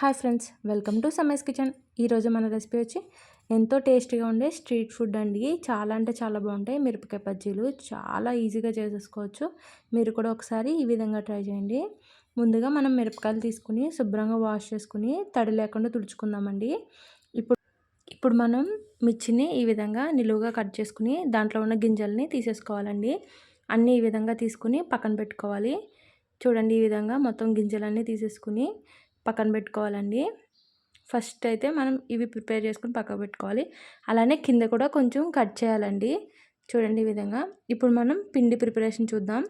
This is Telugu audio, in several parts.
Hi friends welcome to Samaya's kitchen. ఈరోజు మన రెసిపీ వచ్చి ఎంతో టేస్టీగా ఉండే స్ట్రీట్ ఫుడ్ అండి. చాలా అంటే చాలా బాగుంటాయి. మిరపకాయ బజ్జీలు చాలా ఈజీగా చేసేసుకోవచ్చు. మీరు కూడా ఒకసారి ఈ విధంగా ట్రై చేయండి. ముందుగా మనం మిరపకాయలు తీసుకుని శుభ్రంగా వాష్ చేసుకుని తడి లేకుండా తుడుచుకుందామండి. ఇప్పుడు ఇప్పుడు మనం మిర్చిని ఈ విధంగా నిలువుగా కట్ చేసుకుని దాంట్లో ఉన్న గింజల్ని తీసేసుకోవాలండి. అన్నీ ఈ విధంగా తీసుకుని పక్కన పెట్టుకోవాలి. చూడండి ఈ విధంగా మొత్తం గింజలన్నీ తీసేసుకుని పక్కన పెట్టుకోవాలండి. ఫస్ట్ అయితే మనం ఇవి ప్రిపేర్ చేసుకుని పక్కన పెట్టుకోవాలి. అలానే కింద కూడా కొంచెం కట్ చేయాలండి. చూడండి ఈ విధంగా. ఇప్పుడు మనం పిండి ప్రిపరేషన్ చూద్దాం.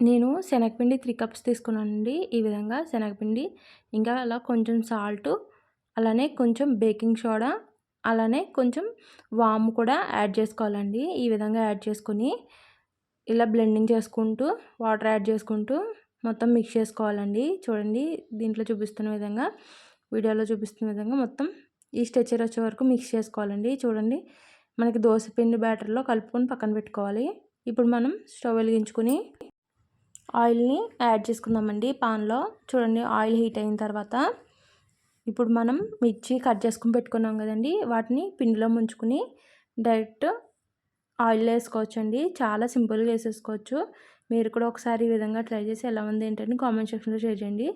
నేను శనగపిండి త్రీ కప్స్ తీసుకున్నానండి. ఈ విధంగా శనగపిండి ఇంకా అలా కొంచెం సాల్ట్ అలానే కొంచెం బేకింగ్ సోడా అలానే కొంచెం వాము కూడా యాడ్ చేసుకోవాలండి. ఈ విధంగా యాడ్ చేసుకొని ఇలా బ్లెండింగ్ చేసుకుంటూ వాటర్ యాడ్ చేసుకుంటూ మొత్తం మిక్స్ చేసుకోవాలండి. చూడండి దీంట్లో చూపిస్తున్న విధంగా వీడియోలో చూపిస్తున్న విధంగా మొత్తం ఈ స్ట్రెచర్ వచ్చే వరకు మిక్స్ చేసుకోవాలండి. చూడండి మనకి దోశ పిండి బ్యాటర్లో కలుపుకొని పక్కన పెట్టుకోవాలి. ఇప్పుడు మనం స్టవ్ వెలిగించుకొని ఆయిల్ని యాడ్ చేసుకుందామండి పాన్లో చూడండి ఆయిల్ హీట్ అయిన తర్వాత ఇప్పుడు మనం మిర్చి కట్ చేసుకుని పెట్టుకున్నాం కదండి. వాటిని పిండిలో ముంచుకొని డైరెక్ట్ ఆయిల్ వేసుకోవచ్చండి. చాలా సింపుల్గా వేసేసుకోవచ్చు. మీరు కూడా ఒకసారి ఈ విధంగా ట్రై చేసి ఎలా ఉంది ఏంటని కామెంట్ సెక్షన్లో షేర్ చేయండి.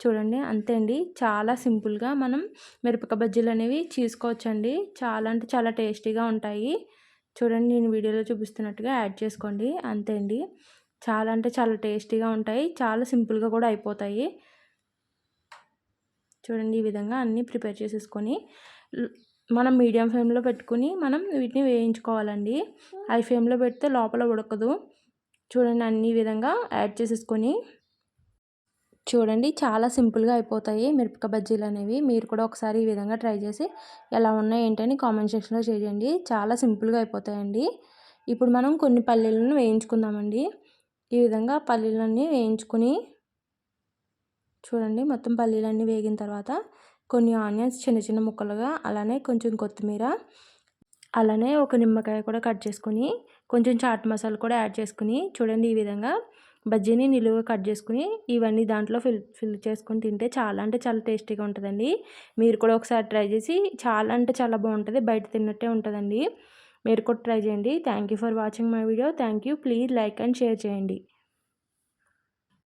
చూడండి అంతే అండి. చాలా సింపుల్గా మనం మిరపక బజ్జీలు అనేవి చేసుకోవచ్చండి. చాలా అంటే చాలా టేస్టీగా ఉంటాయి. చూడండి నేను వీడియోలో చూపిస్తున్నట్టుగా యాడ్ చేసుకోండి. అంతే అండి. చాలా అంటే చాలా టేస్టీగా ఉంటాయి. చాలా సింపుల్గా కూడా అయిపోతాయి. చూడండి ఈ విధంగా అన్నీ ప్రిపేర్ చేసేసుకొని మనం మీడియం ఫ్లేమ్లో పెట్టుకుని మనం వీటిని వేయించుకోవాలండి. హై ఫ్లేమ్లో పెడితే లోపల ఉడకదు. చూడండి అన్ని విధంగా యాడ్ చేసేసుకొని. చూడండి చాలా సింపుల్గా అయిపోతాయి మిరపకాయ బజ్జీలు అనేవి. మీరు కూడా ఒకసారి ఈ విధంగా ట్రై చేసి ఎలా ఉన్నాయి ఏంటని కామెంట్ సెక్షన్లో చేయండి. చాలా సింపుల్గా అయిపోతాయండి. ఇప్పుడు మనం కొన్ని పల్లీలను వేయించుకుందామండి. ఈ విధంగా పల్లీలన్నీ వేయించుకొని చూడండి మొత్తం పల్లీలన్నీ వేగిన తర్వాత కొన్ని ఆనియన్స్ చిన్న చిన్న ముక్కలుగా అలానే కొంచెం కొత్తిమీర అలానే ఒక నిమ్మకాయ కూడా కట్ చేసుకుని కొంచెం చాట్ మసాలా కూడా యాడ్ చేసుకుని చూడండి ఈ విధంగా. బజ్జీని నిలువుగా కట్ చేసుకుని ఇవన్నీ దాంట్లో ఫిల్ ఫిల్ చేసుకుని తింటే చాలా అంటే చాలా టేస్టీగా ఉంటుందండి. మీరు కూడా ఒకసారి ట్రై చేసి చాలా అంటే చాలా బాగుంటుంది బయట తిన్నట్టే ఉంటుందండి. మీరు కూడా ట్రై చేయండి. Thank for watching my video. Thank please like and share చేయండి.